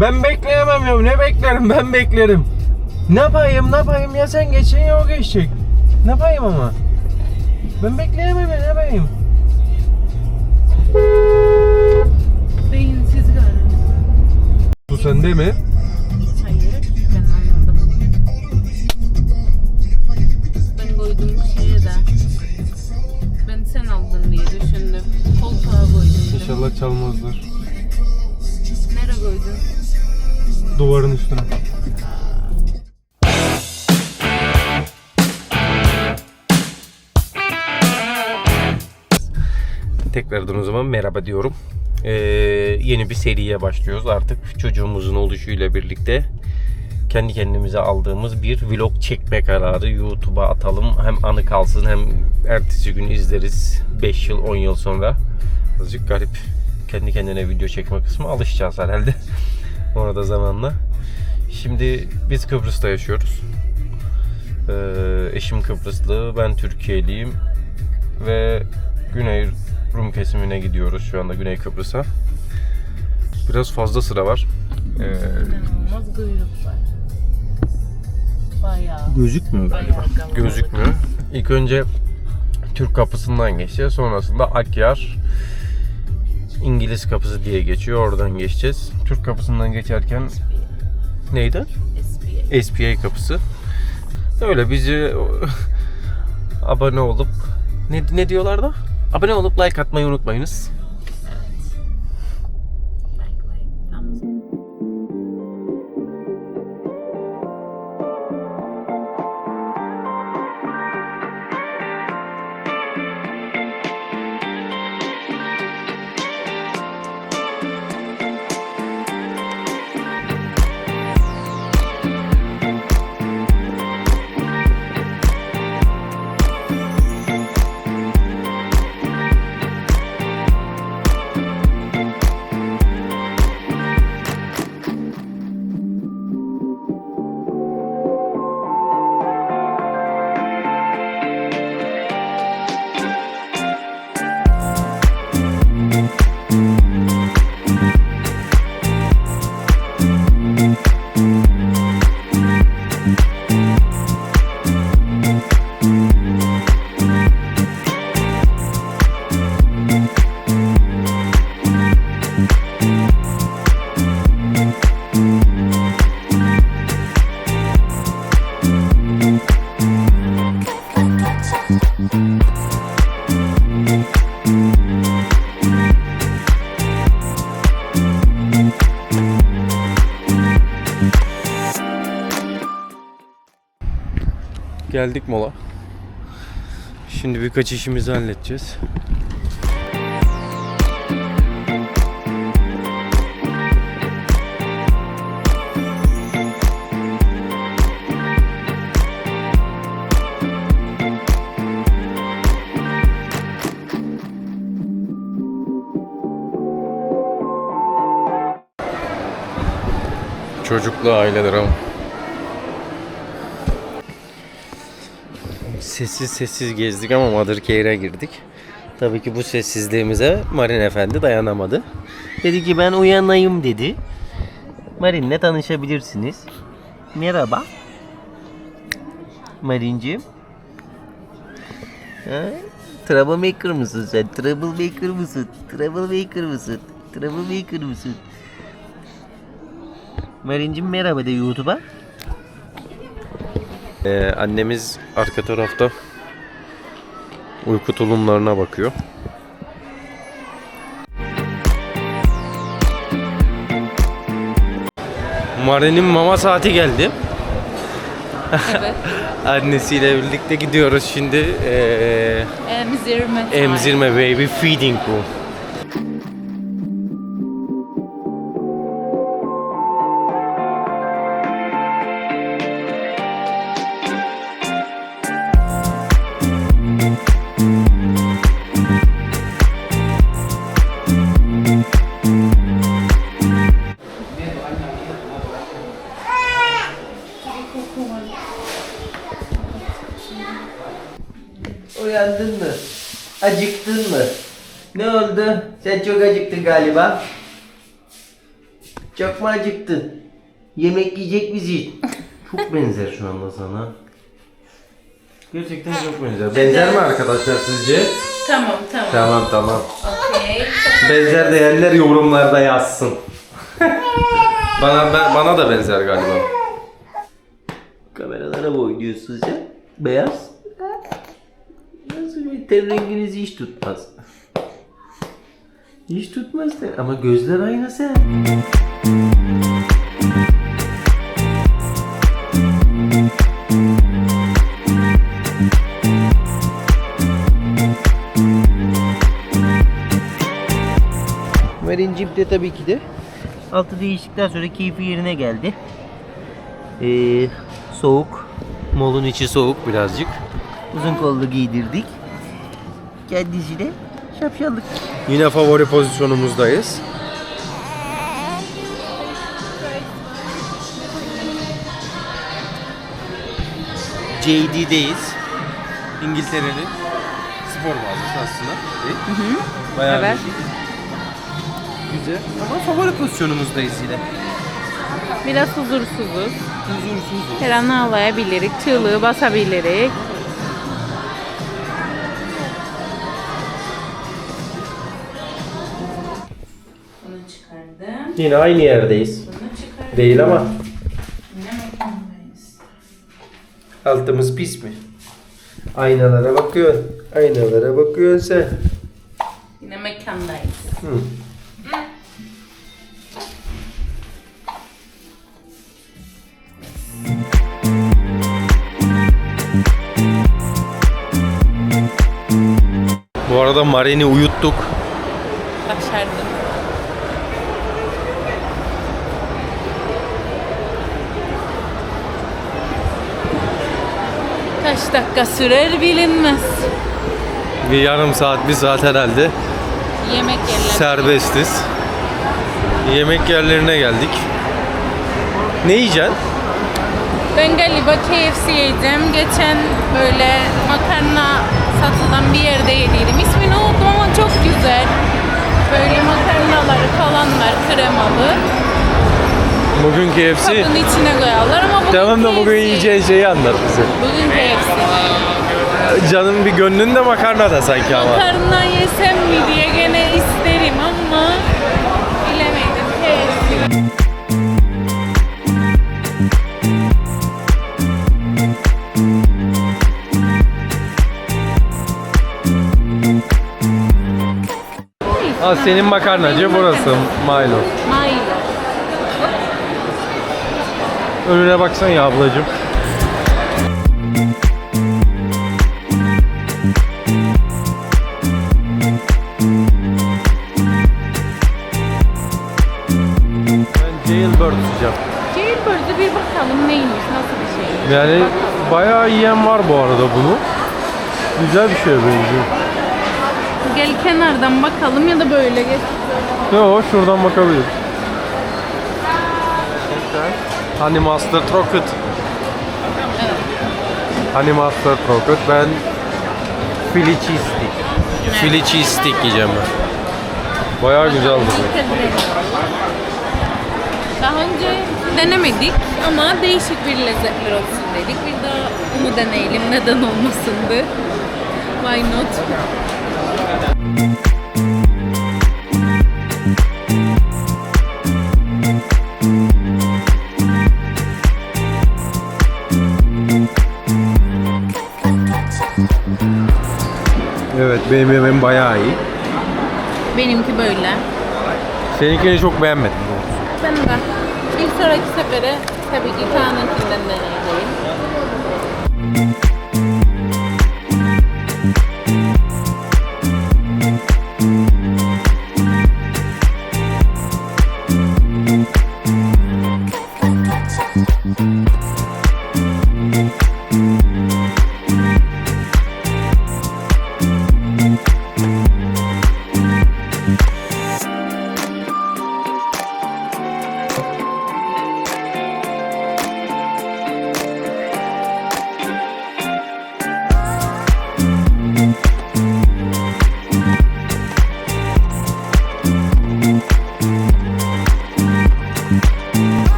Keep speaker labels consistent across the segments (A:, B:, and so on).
A: Ben bekleyemem ya. Ne beklerim? Ben beklerim. Ne yapayım? Ne yapayım? Ya sen geçeceksin ya o geçecek. Ne yapayım ama? Ben bekleyemem ya. Ne yapayım?
B: Beyinsiz galiba.
A: Bu sende mi?
B: Hayır, ben anladım. Ben koydum şeye de. Ben sen aldın diye düşündüm. Koltuğa koydum.
A: İnşallah çalmazlar.
B: Nereye koydun?
A: Duvarın üstüne. Tekrardan o zaman merhaba diyorum. Ee, yeni bir seriye başlıyoruz artık çocuğumuzun oluşuyla birlikte kendi kendimize aldığımız bir vlog çekme kararı YouTube'a atalım. Hem anı kalsın hem ertesi gün izleriz 5 yıl 10 yıl sonra. Azıcık garip kendi kendine video çekme kısmı alışacağız herhalde. Ona da zamanla. Şimdi biz Kıbrıs'ta yaşıyoruz. Ee, eşim Kıbrıslı, ben Türkiye'liyim ve Güney Rum kesimine gidiyoruz şu anda Güney Kıbrıs'a. Biraz fazla sıra var. Ee,
B: İnanılmaz kuyruk var. Bayağı.
A: gözükmüyor
B: galiba. kalabalık.
A: Gözükmüyor. İlk önce Türk kapısından geçeceğiz. Sonrasında Akyar İngiliz kapısı diye geçiyor. Oradan geçeceğiz. Türk kapısından geçerken neydi?
B: SBA.
A: SPA kapısı. Öyle bizi abone olup ne, ne diyorlar da? Abone olup like atmayı unutmayınız. Geldik mola. Şimdi birkaç işimizi halledeceğiz. Çocuklu aileler ama. Sessiz sessiz gezdik ama Mothercare'e girdik. Tabii ki bu sessizliğimize Marin Efendi dayanamadı. Dedi ki ben uyanayım dedi. Marin'le tanışabilirsiniz. Merhaba. Marincim. Ha? Troublemaker mısın sen? Troublemaker mısın? Troublemaker mısın? Troublemaker mısın? Marincim merhaba de YouTube'a. Ee, annemiz arka tarafta uyku tulumlarına bakıyor. Mare'nin mama saati geldi.
B: Evet.
A: Annesiyle birlikte gidiyoruz şimdi ee,
B: Emzirme.
A: emzirme baby feeding room. Uyandın mı? Acıktın mı? Ne oldu? Sen çok acıktın galiba. Çok mu acıktın? Yemek yiyecek misin? Çok benzer şu anda sana. Gerçekten çok benzer. Benzer mi arkadaşlar sizce?
B: Tamam tamam.
A: Tamam tamam.
B: Okey.
A: Benzer diyenler yorumlarda yazsın. bana ben- bana da benzer galiba. Kameralara mı oynuyorsunuz ya? Beyaz. Nasıl bir ten renginizi hiç tutmaz. Hiç tutmaz da ama gözler aynı sen. Marincim de tabii ki de altı değiştikten sonra keyfi yerine geldi. Ee, soğuk. Molun içi soğuk birazcık. Uzun kollu giydirdik. Kendisi de şapşallık. Yine favori pozisyonumuzdayız. JD'deyiz. İngiltere'nin spor mağazası aslında. Hı Bayağı
B: Evet.
A: Güzel. Ama favori pozisyonumuzdayız yine.
B: Biraz huzursuzuz.
A: Huzursuzuz.
B: Her an ağlayabilirik, çığlığı basabilirik.
A: Yine aynı yerdeyiz. Değil ama
B: Yine mekandayız.
A: altımız pis mi? Aynalara bakıyorsun. Aynalara bakıyorsun sen.
B: Yine mekandayız.
A: Hı. Bu arada Maren'i uyuttuk.
B: Kaç dakika sürer bilinmez.
A: Bir yarım saat, bir saat herhalde
B: Yemek yerleri.
A: serbestiz. Yemek yerlerine geldik. Ne yiyeceksin?
B: Ben galiba KFC yedim. Geçen böyle makarna satılan bir yerde yediydim. İsmini unuttum ama çok güzel. Böyle makarnaları falan var kremalı.
A: Bugün KFC.
B: Kabın içine koyarlar ama bugün
A: Tamam da bugün
B: KFC.
A: yiyeceğin şeyi anlat bize.
B: Bugün KFC.
A: Canım bir gönlün de makarna da sanki ama.
B: Makarna yesem mi diye gene isterim ama bilemedim KFC.
A: Ha, senin makarnacı burası Milo.
B: Milo.
A: Önüne baksan ya ablacığım. Ben jailbird yiyeceğim.
B: Jailbird'e bir bakalım neymiş, nasıl bir şey.
A: Yani bayağı yiyen var bu arada bunu. Güzel bir şey benziyor.
B: Gel kenardan bakalım ya da böyle geç.
A: Yo şuradan bakabiliriz. Honey Master Crockett. Honey Master Crockett. Ben Philly cheese stick. Philly cheese stick yiyeceğim ben. Bayağı güzel duruyor.
B: Daha önce denemedik ama değişik bir lezzetler olsun dedik. Bir daha bunu deneyelim. Neden olmasındı? Why not?
A: Evet benim yemeğim bayağı iyi.
B: Benimki böyle.
A: Seninkini çok beğenmedim.
B: Ben de. Bir sonraki sefere tabii ki Kaan'ınkinden deneyeceğim.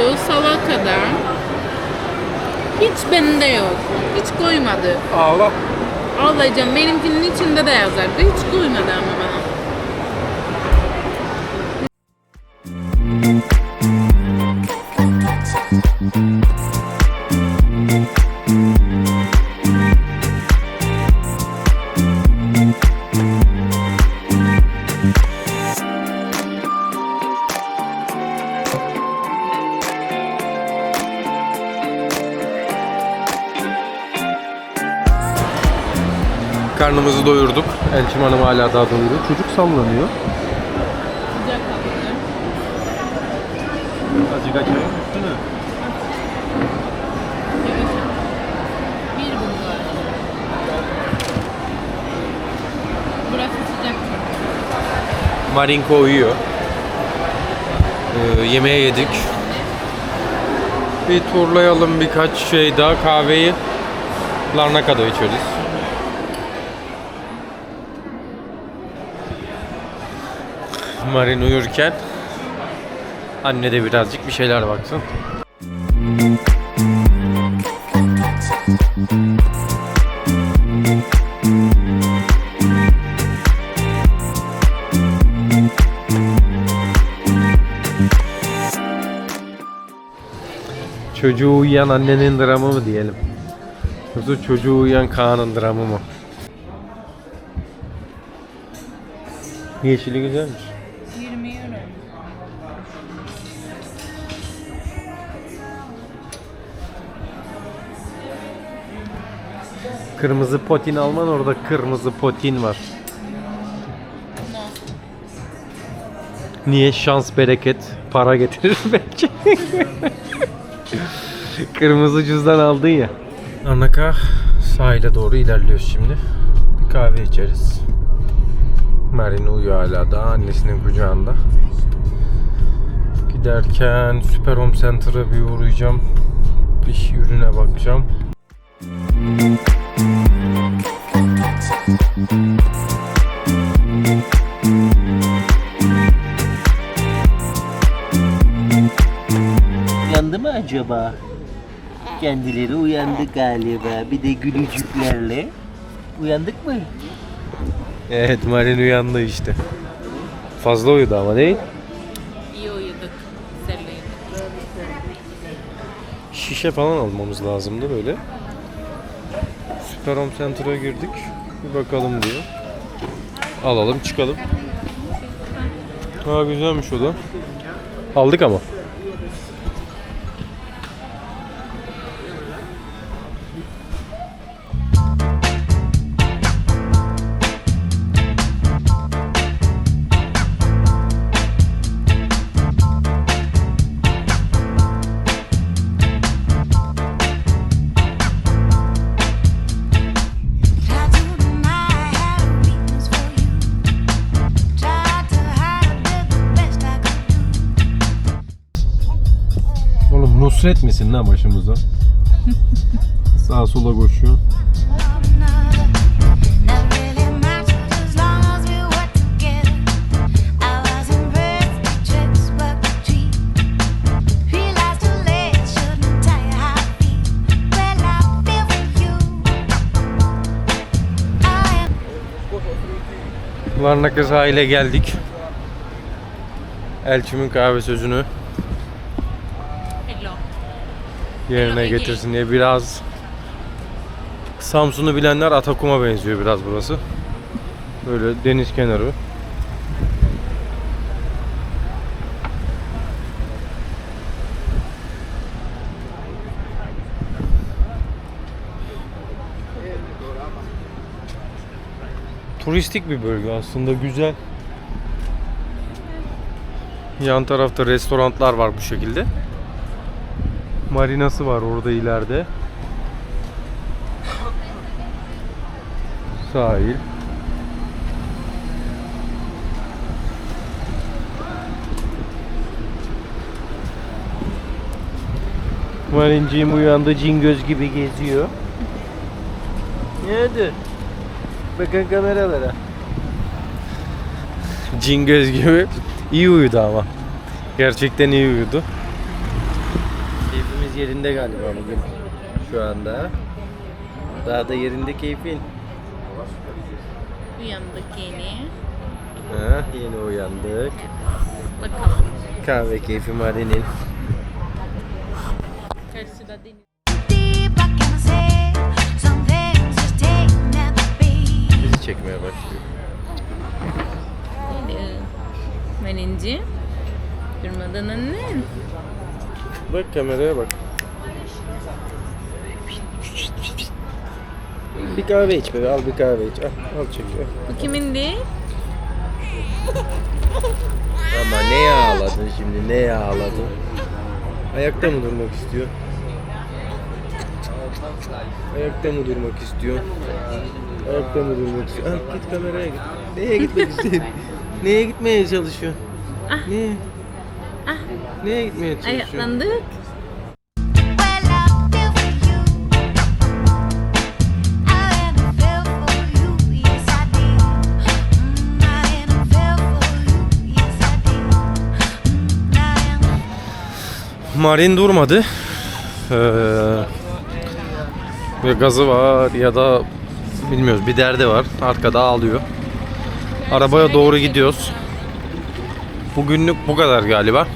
B: oldu salakada. Hiç bende yok. Hiç koymadı.
A: Ağla.
B: Ağlayacağım. Benimkinin içinde de yazardı. Hiç koymadı ama bana.
A: Karnımızı doyurduk. Elçim Hanım hala daha doyuruyor. Çocuk sallanıyor.
B: Sıcak.
A: Azıcık açayım üstünü.
B: Bir bu var. Burası sıcak.
A: Marinko uyuyor. Ee, yemeğe yedik. Bir turlayalım birkaç şey daha. Kahveyi Larnaka'da içeriz. Marin uyurken anne de birazcık bir şeyler baksın. Çocuğu uyuyan annenin dramı mı diyelim? Yoksa çocuğu uyuyan Kaan'ın dramı mı? Yeşili güzelmiş. Kırmızı potin alman orada kırmızı potin var. Niye? Şans, bereket, para getirir belki. kırmızı cüzdan aldın ya. Anaka sahile doğru ilerliyoruz şimdi. Bir kahve içeriz. Marin uyuyor hala da annesinin kucağında. Giderken Süper Home Center'a bir uğrayacağım. Bir ürüne bakacağım.
C: Uyandı mı acaba? Kendileri uyandı galiba. Bir de gülücüklerle. Uyandık mı?
A: Evet Marin uyandı işte. Fazla uyudu ama değil.
B: İyi uyuduk. Güzel uyuduk.
A: Şişe falan almamız lazımdı böyle. Süper Home Center'a girdik. Bir bakalım diyor. Alalım çıkalım. Ha güzelmiş o da. Aldık ama.
D: Well, I feel for you. I am.
A: Larnaka sahile geldik. Elçimin kahve sözünü yerine getirsin diye biraz Samsun'u bilenler Atakum'a benziyor biraz burası. Böyle deniz kenarı. Turistik bir bölge aslında güzel. Yan tarafta restoranlar var bu şekilde. Marinası var orada ileride. Sahil. Marinciğim uyandı cin göz gibi geziyor. Nerede? Bakın kameralara. Cin göz gibi. İyi uyudu ama. Gerçekten iyi uyudu. Yerinde galiba bugün. şu anda. Daha da yerinde keyfin.
B: Uyandık yeni.
A: Ha, yeni uyandık.
B: Bakalım.
A: Kahve keyfi Mari'nin.
B: Karşıda deniz.
A: Bizi çekmeye başlıyor.
B: Hello. Melinci. Durmadan annen.
A: Bak kameraya bak. Bir kahve iç be, al bir kahve iç. Al, al çek. al.
B: Bu kimindi?
A: Ama neye ağladın şimdi, neye ağladın? Ayakta mı durmak istiyor? Ayakta mı durmak istiyor? Ayakta mı durmak istiyor? Al git kameraya git. Neye gitmek istiyor? Neye gitmeye çalışıyor? Neye? Neye gitmeye çalışıyor?
B: Ayaklandık.
A: Marin durmadı. Ee, ve gazı var ya da bilmiyoruz bir derdi var. Arkada ağlıyor. Arabaya doğru gidiyoruz. Bugünlük bu kadar galiba.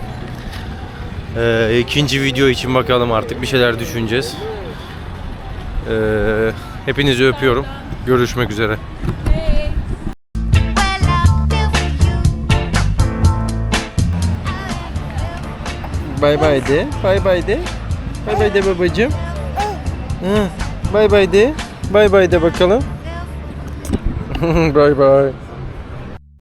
A: Ee, ikinci video için bakalım artık bir şeyler düşüneceğiz. Ee, hepinizi öpüyorum. Görüşmek üzere. Bay bay de. Bay bay de. Bay bay de babacığım. Bay bay de. Bay bay de bakalım. bay bay.